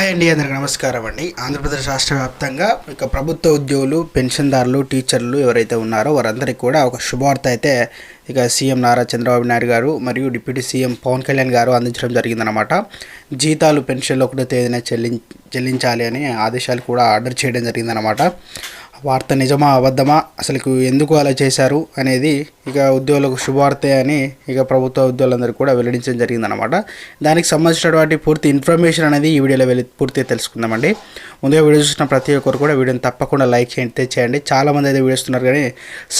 Hi అండి అందరికి నమస్కారం అండి. ఆంధ్రప్రదేశ్ రాష్ట్ర వ్యాప్తంగా ఇక ప్రభుత్వ ఉద్యోగులు పెన్షన్దారులు టీచర్లు ఎవరైతే ఉన్నారో వారందరికీ కూడా ఒక శుభవార్త అయితే ఇక సీఎం నారా చంద్రబాబు నాయుడు గారు మరియు డిప్యూటీ సీఎం పవన్ కళ్యాణ్ గారు అందించడం జరిగిందనమాట జీతాలు పెన్షన్లు ఒకటో తేదీన చెల్లిం చెల్లించాలి అని ఆదేశాలు కూడా ఆర్డర్ చేయడం జరిగిందనమాట వార్త నిజమా అబద్ధమా అసలు ఎందుకు అలా చేశారు అనేది ఇక ఉద్యోగులకు శుభార్తే అని ఇక ప్రభుత్వ ఉద్యోగులందరూ కూడా వెల్లడించడం జరిగిందనమాట దానికి సంబంధించినటువంటి పూర్తి ఇన్ఫర్మేషన్ అనేది ఈ వీడియోలో వెళ్ళి పూర్తిగా తెలుసుకుందామండి. ముందుగా వీడియో చూసిన ప్రతి ఒక్కరు కూడా వీడియోని తప్పకుండా లైక్ చేయండి చేయండి. చాలామంది అయితే వీడియోస్ ఉన్నారు కానీ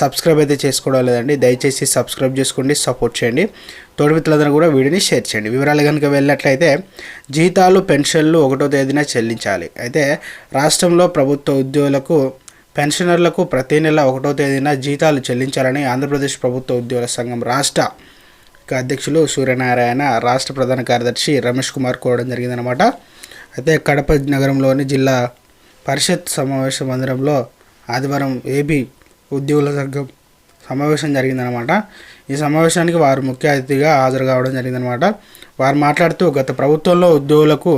సబ్స్క్రైబ్ అయితే చేసుకోవడం లేదండి. దయచేసి సబ్స్క్రైబ్ చేసుకోండి సపోర్ట్ చేయండి. తోటి మిత్రులందరూ కూడా వీడియోని షేర్ చేయండి. వివరాలు కనుక వెళ్ళినట్లయితే జీతాలు పెన్షన్లు ఒకటో తేదీన చెల్లించాలి. అయితే రాష్ట్రంలో ప్రభుత్వ ఉద్యోగులకు పెన్షనర్లకు ప్రతి నెల ఒకటో తేదీన జీతాలు చెల్లించాలని ఆంధ్రప్రదేశ్ ప్రభుత్వ ఉద్యోగుల సంఘం రాష్ట్ర అధ్యక్షులు సూర్యనారాయణ రాష్ట్ర ప్రధాన కార్యదర్శి రమేష్ కుమార్ కోరడం జరిగిందనమాట అయితే కడప నగరంలోని జిల్లా పరిషత్ సమావేశ మందిరంలో ఆదివారం ఏపీ ఉద్యోగుల సంఘం సమావేశం జరిగిందనమాట ఈ సమావేశానికి వారు ముఖ్య అతిథిగా హాజరు కావడం జరిగిందనమాట వారు మాట్లాడుతూ గత ప్రభుత్వంలో ఉద్యోగులకు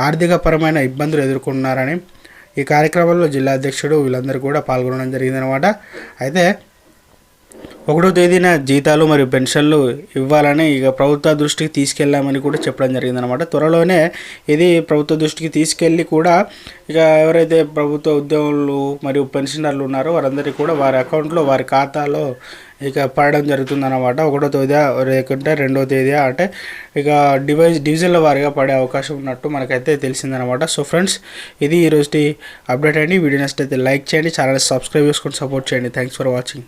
ఆర్థికపరమైన ఇబ్బందులు ఎదుర్కొన్నారని ఈ కార్యక్రమంలో జిల్లా అధ్యక్షుడు వీళ్ళందరూ కూడా పాల్గొనడం జరిగిందనమాట అయితే ఒకటో తేదీన జీతాలు మరియు పెన్షన్లు ఇవ్వాలని ఇక ప్రభుత్వ దృష్టికి తీసుకెళ్ళామని కూడా చెప్పడం జరిగిందనమాట త్వరలోనే ఇది ప్రభుత్వ దృష్టికి తీసుకెళ్ళి కూడా ఇక ఎవరైతే ప్రభుత్వ ఉద్యోగులు మరియు పెన్షనర్లు ఉన్నారో వారందరికీ కూడా వారి అకౌంట్లో వారి ఖాతాలో ఇక పడడం జరుగుతుందన్నమాట. ఒకటో తేదీ లేకుంటే రెండో తేదీ అంటే ఇక డివైజ్ డివిజన్ల వారిగా పడే అవకాశం ఉన్నట్టు మనకైతే తెలిసిందనమాట సో ఫ్రెండ్స్ ఇది ఈరోజు అప్డేట్ అండి. వీడియో నెక్స్ట్ అయితే లైక్ చేయండి ఛానల్ సబ్స్క్రైబ్ చేసుకొని సపోర్ట్ చేయండి. Thanks for watching.